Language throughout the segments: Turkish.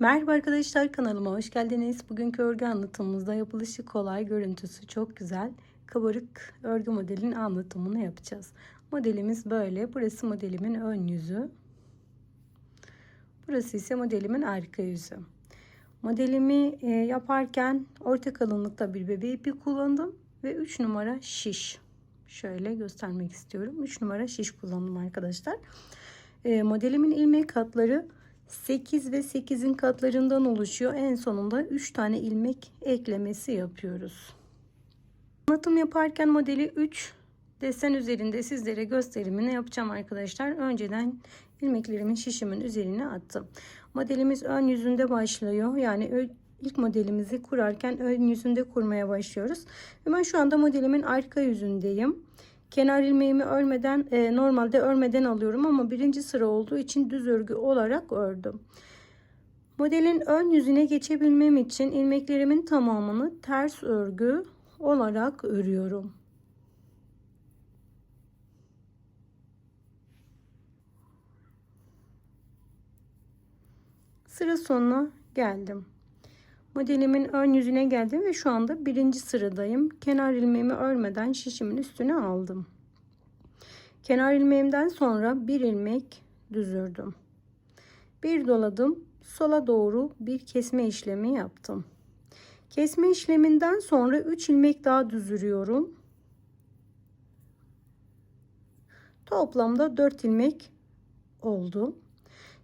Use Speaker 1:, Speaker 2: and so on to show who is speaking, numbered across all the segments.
Speaker 1: Merhaba arkadaşlar kanalıma hoş geldiniz. Bugünkü örgü anlatımımızda yapılışı kolay, görüntüsü çok güzel. Kabarık örgü modelinin anlatımını yapacağız. Modelimiz böyle. Burası modelimin ön yüzü. Burası ise modelimin arka yüzü. Modelimi e, yaparken orta kalınlıkta bir bebe ipi kullandım ve 3 numara şiş. Şöyle göstermek istiyorum. 3 numara şiş kullandım arkadaşlar. E, modelimin ilmek katları 8 ve 8'in katlarından oluşuyor. En sonunda 3 tane ilmek eklemesi yapıyoruz. Anlatım yaparken modeli 3 desen üzerinde sizlere gösterimini yapacağım arkadaşlar. Önceden ilmeklerimin şişimin üzerine attım. Modelimiz ön yüzünde başlıyor. Yani ilk modelimizi kurarken ön yüzünde kurmaya başlıyoruz. Ve ben şu anda modelimin arka yüzündeyim. Kenar ilmeğimi örmeden e, normalde örmeden alıyorum ama birinci sıra olduğu için düz örgü olarak ördüm. Modelin ön yüzüne geçebilmem için ilmeklerimin tamamını ters örgü olarak örüyorum. Sıra sonuna geldim. Modelimin ön yüzüne geldim ve şu anda birinci sıradayım. Kenar ilmeğimi örmeden şişimin üstüne aldım. Kenar ilmeğimden sonra bir ilmek düz ördüm. Bir doladım. Sola doğru bir kesme işlemi yaptım. Kesme işleminden sonra 3 ilmek daha düz örüyorum. Toplamda 4 ilmek oldu.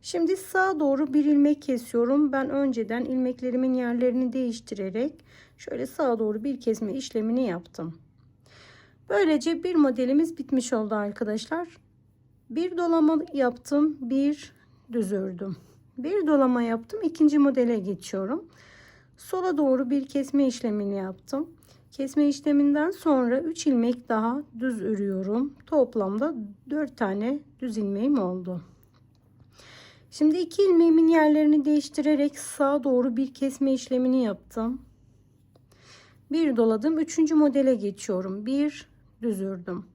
Speaker 1: Şimdi sağa doğru bir ilmek kesiyorum. Ben önceden ilmeklerimin yerlerini değiştirerek şöyle sağa doğru bir kesme işlemini yaptım. Böylece bir modelimiz bitmiş oldu arkadaşlar. Bir dolama yaptım. Bir düz ördüm. Bir dolama yaptım. ikinci modele geçiyorum. Sola doğru bir kesme işlemini yaptım. Kesme işleminden sonra 3 ilmek daha düz örüyorum. Toplamda 4 tane düz ilmeğim oldu. Şimdi iki ilmeğimin yerlerini değiştirerek sağa doğru bir kesme işlemini yaptım. Bir doladım. Üçüncü modele geçiyorum. Bir düz ördüm.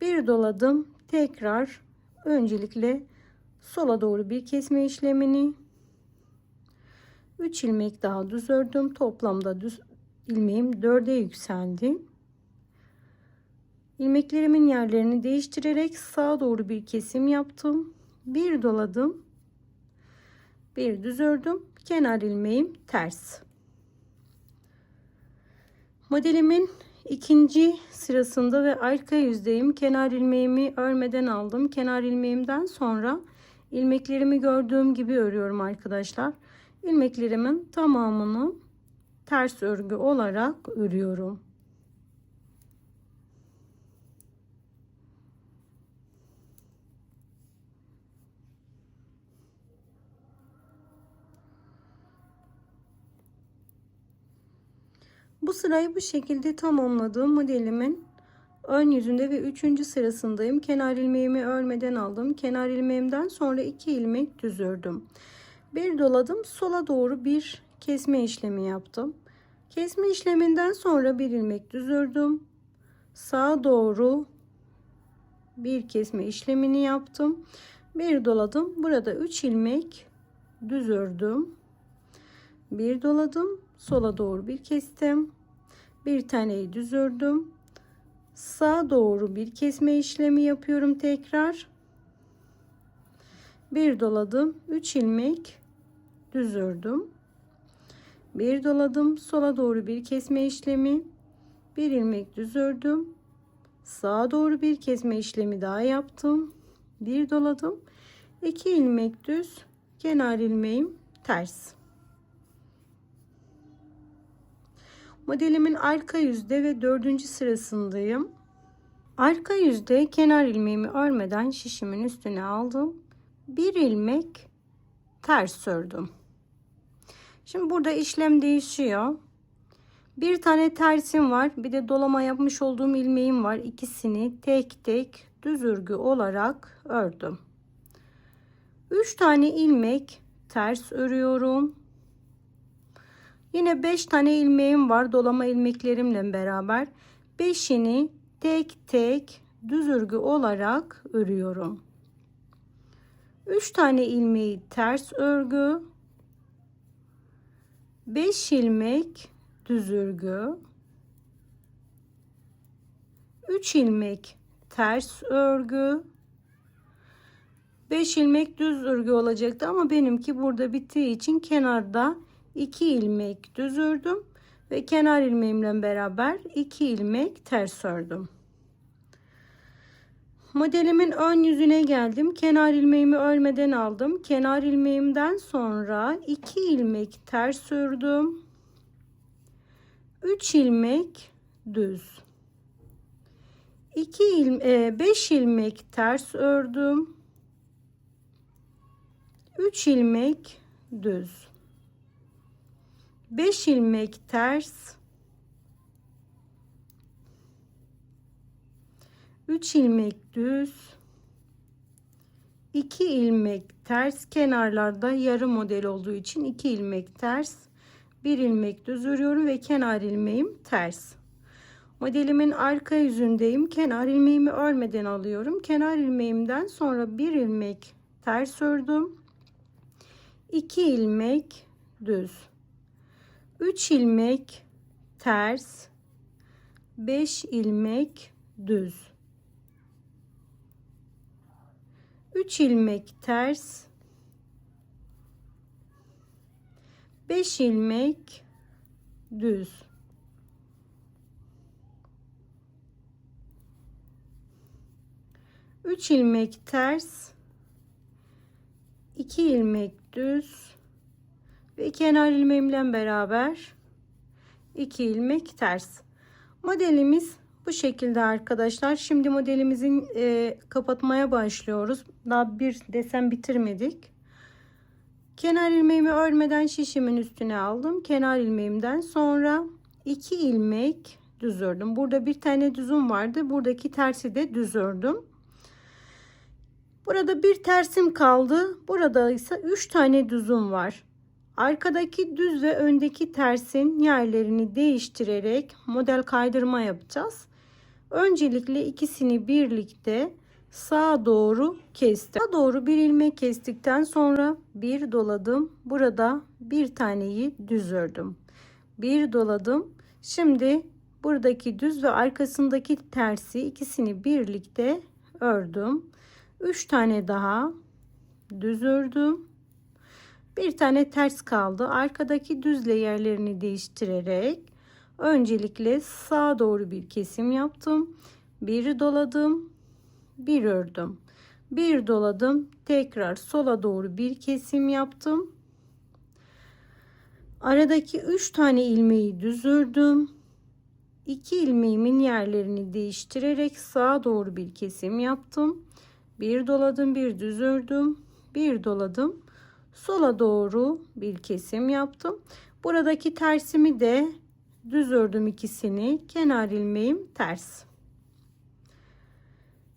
Speaker 1: Bir doladım. Tekrar öncelikle sola doğru bir kesme işlemini 3 ilmek daha düz ördüm. Toplamda düz ilmeğim 4'e yükseldi. İlmeklerimin yerlerini değiştirerek sağa doğru bir kesim yaptım. Bir doladım bir düz ördüm kenar ilmeğim ters. Modelimin ikinci sırasında ve arka yüzdeyim. Kenar ilmeğimi örmeden aldım. Kenar ilmeğimden sonra ilmeklerimi gördüğüm gibi örüyorum arkadaşlar. İlmeklerimin tamamını ters örgü olarak örüyorum Bu sırayı bu şekilde tamamladığım modelimin ön yüzünde ve üçüncü sırasındayım. Kenar ilmeğimi örmeden aldım. Kenar ilmeğimden sonra iki ilmek düz ördüm. Bir doladım. Sola doğru bir kesme işlemi yaptım. Kesme işleminden sonra bir ilmek düz ördüm. Sağa doğru bir kesme işlemini yaptım. Bir doladım. Burada 3 ilmek düz ördüm. Bir doladım. Sola doğru bir kestim. Bir taneyi düz ördüm sağa doğru bir kesme işlemi yapıyorum tekrar. Bir doladım 3 ilmek düz ördüm bir doladım sola doğru bir kesme işlemi. Bir ilmek düz ördüm sağa doğru bir kesme işlemi daha yaptım. Bir doladım. 2 ilmek düz kenar ilmeğim ters Modelimin arka yüzde ve dördüncü sırasındayım. Arka yüzde kenar ilmeğimi örmeden şişimin üstüne aldım. Bir ilmek ters ördüm. Şimdi burada işlem değişiyor. Bir tane tersim var. Bir de dolama yapmış olduğum ilmeğim var. İkisini tek tek düz örgü olarak ördüm. 3 tane ilmek ters örüyorum. Yine 5 tane ilmeğim var dolama ilmeklerimle beraber. 5'ini tek tek düz örgü olarak örüyorum. 3 tane ilmeği ters örgü 5 ilmek düz örgü 3 ilmek ters örgü 5 ilmek düz örgü olacaktı ama benimki burada bittiği için kenarda 2 ilmek düz ördüm ve kenar ilmeğimle beraber 2 ilmek ters ördüm. Modelimin ön yüzüne geldim. Kenar ilmeğimi örmeden aldım. Kenar ilmeğimden sonra 2 ilmek ters ördüm. 3 ilmek düz. 2 ilmek 5 ilmek ters ördüm. 3 ilmek düz. 5 ilmek ters. 3 ilmek düz. 2 ilmek ters. Kenarlarda yarı model olduğu için 2 ilmek ters. 1 ilmek düz örüyorum ve kenar ilmeğim ters. Modelimin arka yüzündeyim. Kenar ilmeğimi örmeden alıyorum. Kenar ilmeğimden sonra 1 ilmek ters ördüm. 2 ilmek düz 3 ilmek ters 5 ilmek düz. 3 ilmek ters 5 ilmek düz. Üç ilmek ters 2 ilmek düz ve kenar ilmeğimle beraber 2 ilmek ters. Modelimiz bu şekilde arkadaşlar. Şimdi modelimizin e, kapatmaya başlıyoruz. Daha bir desen bitirmedik. Kenar ilmeğimi örmeden şişimin üstüne aldım. Kenar ilmeğimden sonra 2 ilmek düz ördüm. Burada bir tane düzüm vardı. Buradaki tersi de düz ördüm. Burada bir tersim kaldı. Burada ise 3 tane düzüm var. Arkadaki düz ve öndeki tersin yerlerini değiştirerek model kaydırma yapacağız. Öncelikle ikisini birlikte sağa doğru kestim. Sağa doğru bir ilmek kestikten sonra bir doladım. Burada bir taneyi düz ördüm. Bir doladım. Şimdi buradaki düz ve arkasındaki tersi ikisini birlikte ördüm. 3 tane daha düz ördüm. Bir tane ters kaldı. Arkadaki düzle yerlerini değiştirerek öncelikle sağa doğru bir kesim yaptım. Bir doladım. Bir ördüm. Bir doladım. Tekrar sola doğru bir kesim yaptım. Aradaki 3 tane ilmeği düz ördüm. 2 ilmeğimin yerlerini değiştirerek sağa doğru bir kesim yaptım bir doladım bir düz ördüm bir doladım sola doğru bir kesim yaptım. Buradaki tersimi de düz ördüm ikisini. Kenar ilmeğim ters.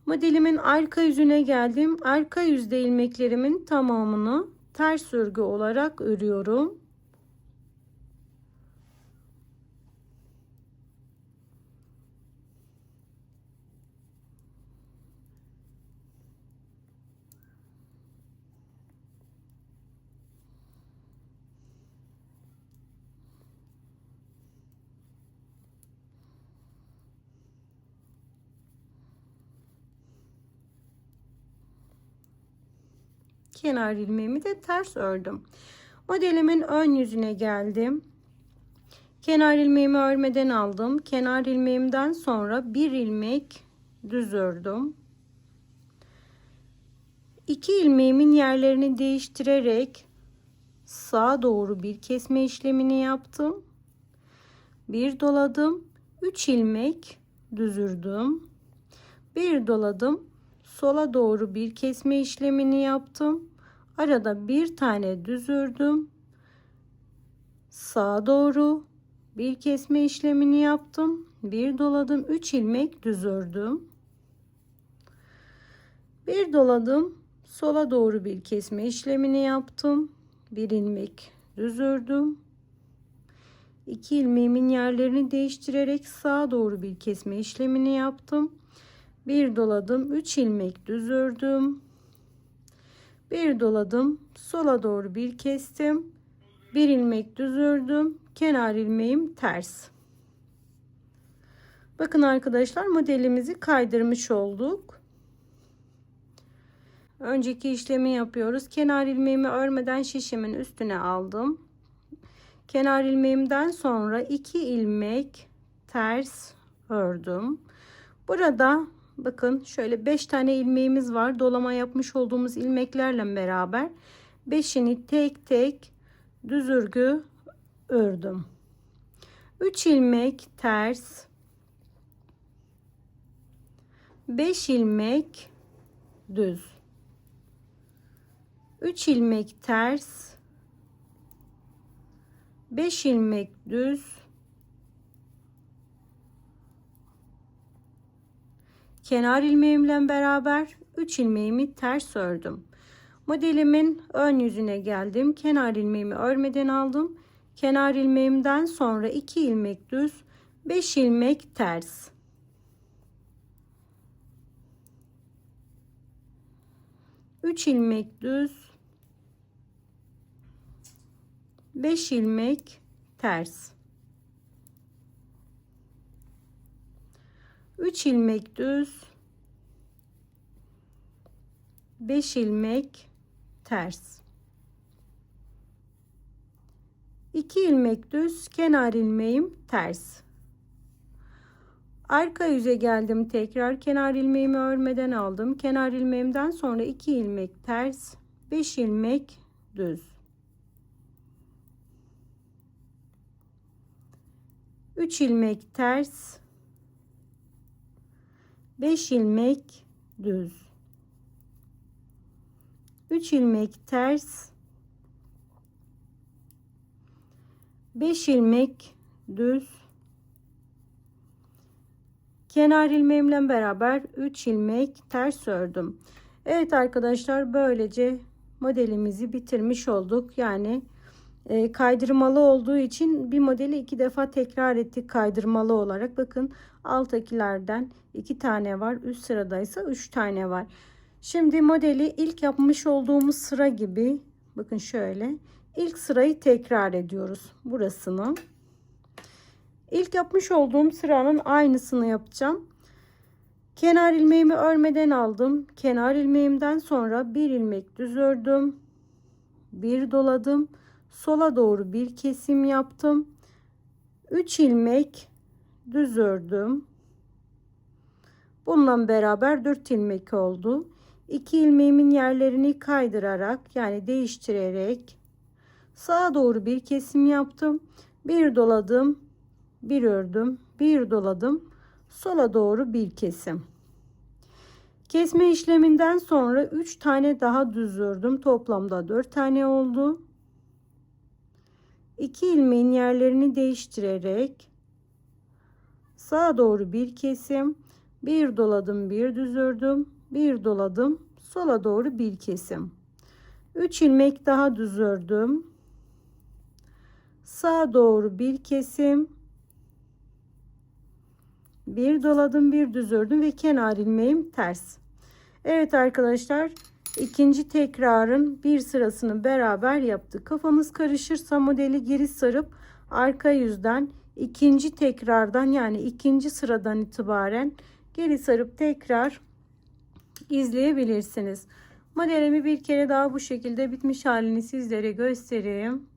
Speaker 1: Modelimin arka yüzüne geldim. Arka yüzde ilmeklerimin tamamını ters örgü olarak örüyorum kenar ilmeğimi de ters ördüm. Modelimin ön yüzüne geldim. Kenar ilmeğimi örmeden aldım. Kenar ilmeğimden sonra bir ilmek düz ördüm. İki ilmeğimin yerlerini değiştirerek sağa doğru bir kesme işlemini yaptım. Bir doladım. 3 ilmek düzürdüm. Bir doladım. Sola doğru bir kesme işlemini yaptım. Arada bir tane düz ördüm. Sağa doğru bir kesme işlemini yaptım. Bir doladım. 3 ilmek düz ördüm. Bir doladım. Sola doğru bir kesme işlemini yaptım. Bir ilmek düz ördüm. 2 ilmeğimin yerlerini değiştirerek sağa doğru bir kesme işlemini yaptım. Bir doladım. 3 ilmek düz ördüm bir doladım sola doğru bir kestim Bir ilmek düz ördüm. Kenar ilmeğim ters. Bakın arkadaşlar modelimizi kaydırmış olduk. Önceki işlemi yapıyoruz. Kenar ilmeğimi örmeden şişimin üstüne aldım. Kenar ilmeğimden sonra iki ilmek ters ördüm. Burada bakın şöyle 5 tane ilmeğimiz var. Dolama yapmış olduğumuz ilmeklerle beraber 5'ini tek tek düz örgü ördüm. 3 ilmek ters 5 ilmek düz 3 ilmek ters 5 ilmek düz kenar ilmeğimle beraber 3 ilmeğimi ters ördüm. Modelimin ön yüzüne geldim. Kenar ilmeğimi örmeden aldım. Kenar ilmeğimden sonra 2 ilmek düz, 5 ilmek ters. Üç ilmek düz, 5 ilmek ters. 3 ilmek düz. 5 ilmek ters. 2 ilmek düz kenar ilmeğim ters. Arka yüze geldim tekrar. Kenar ilmeğimi örmeden aldım. Kenar ilmeğimden sonra 2 ilmek ters 5 ilmek düz. 3 ilmek ters 5 ilmek düz. 3 ilmek ters. 5 ilmek düz. Kenar ilmeğimle beraber 3 ilmek ters ördüm. Evet arkadaşlar böylece modelimizi bitirmiş olduk. Yani e, kaydırmalı olduğu için bir modeli iki defa tekrar ettik kaydırmalı olarak. Bakın alttakilerden iki tane var üst sıradaysa üç tane var. Şimdi modeli ilk yapmış olduğumuz sıra gibi bakın şöyle ilk sırayı tekrar ediyoruz burasını. İlk yapmış olduğum sıranın aynısını yapacağım. Kenar ilmeğimi örmeden aldım. Kenar ilmeğimden sonra bir ilmek düz ördüm bir doladım sola doğru bir kesim yaptım. 3 ilmek düz ördüm. Bununla beraber 4 ilmek oldu. 2 ilmeğimin yerlerini kaydırarak yani değiştirerek sağa doğru bir kesim yaptım. Bir doladım bir ördüm bir doladım. Sola doğru bir kesim. Kesme işleminden sonra 3 tane daha düz ördüm. Toplamda 4 tane oldu 2 ilmeğin yerlerini değiştirerek sağa doğru bir kesim bir doladım bir düz ördüm bir doladım sola doğru bir kesim. 3 ilmek daha düz ördüm sağa doğru bir kesim bir doladım bir düz ördüm ve kenar ilmeğim ters. Evet arkadaşlar ikinci tekrarın bir sırasını beraber yaptık. Kafanız karışırsa modeli geri sarıp arka yüzden ikinci tekrardan yani ikinci sıradan itibaren geri sarıp tekrar izleyebilirsiniz. Modelimi bir kere daha bu şekilde bitmiş halini sizlere göstereyim.